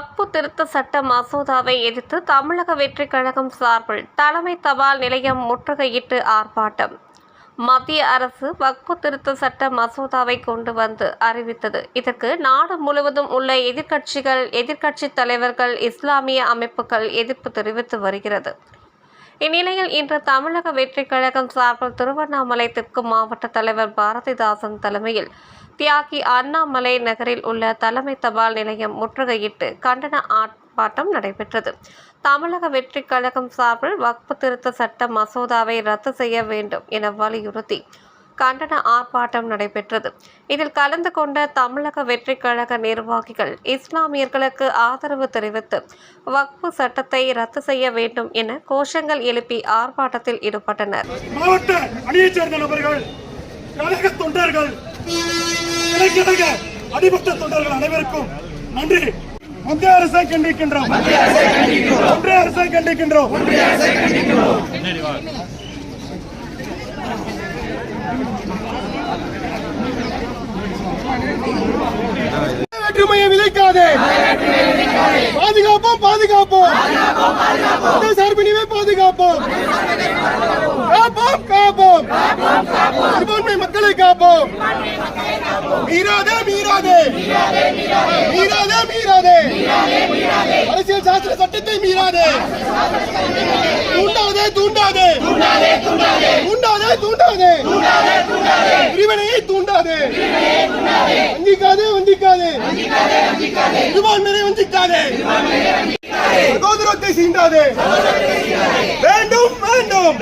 வக்பு திருத்த சட்ட மசோதாவை எதிர்த்து தமிழக வெற்றிக் கழகம் சார்பில் தலைமை தபால் நிலையம் முற்றுகையிட்டு ஆர்ப்பாட்டம். மத்திய அரசு வக்பு திருத்த சட்ட மசோதாவை கொண்டு வந்து அறிவித்தது. இதற்கு நாடு முழுவதும் உள்ள எதிர்க்கட்சிகள் எதிர்க்கட்சி தலைவர்கள் இஸ்லாமிய அமைப்புகள் எதிர்ப்பு தெரிவித்து வருகிறது. இந்நிலையில் இன்று தமிழக வெற்றிக் கழகம் சார்பில் திருவண்ணாமலை தெற்கு மாவட்ட தலைவர் பாரதிதாசன் தலைமையில் தியாகி அண்ணாமலை நகரில் உள்ள தலைமை தபால் நிலையம் முற்றுகையிட்டு கண்டன ஆர்ப்பாட்டம் நடைபெற்றது. தமிழக வெற்றிக் கழகம் சார்பில் வக்பு திருத்த சட்ட மசோதாவை ரத்து செய்ய வேண்டும் என வலியுறுத்தி கண்டன ஆர்ப்பாட்டம் நடைபெற்றது. இதில் கலந்து கொண்ட தமிழக வெற்றிக் கழக நிர்வாகிகள் இஸ்லாமியர்களுக்கு ஆதரவு தெரிவித்து வக்பு சட்டத்தை ரத்து செய்ய வேண்டும் என கோஷங்கள் எழுப்பி ஆர்ப்பாட்டத்தில் ஈடுபட்டனர். மாவட்ட அணியைச் சேர்ந்த நபர்கள் கழக தொண்டர்கள் அடிபட்ட தொண்டர்கள் அனைவருக்கும் நன்றி. மத்திய அரசை கண்டிக்கின்றோம். ஒன்றிய அரசை கண்டிக்கின்றோம். வேற்றுமையை விதைக்காதே. பாதுகாப்போம் பாதுகாப்போம். மத பாதுகாப்போம். காப்போம் காப்போம். சிறுபான்மை மக்களை காப்போம். மீறாதே மீறாதே. மீறாதே மீறாதே. அரசியல் சாஸ்திர சட்டத்தை மீறாதே. தூண்டாதே தூண்டாதே. தூண்டாதே தூண்டாதே. பிரிவினையை தூண்டாதே. வஞ்சிக்காதே வஞ்சிக்காதே. சிறுபான்மையை வஞ்சிக்காதே. சகோதரத்தை சீண்டாதே. வேண்டும் வேண்டும்.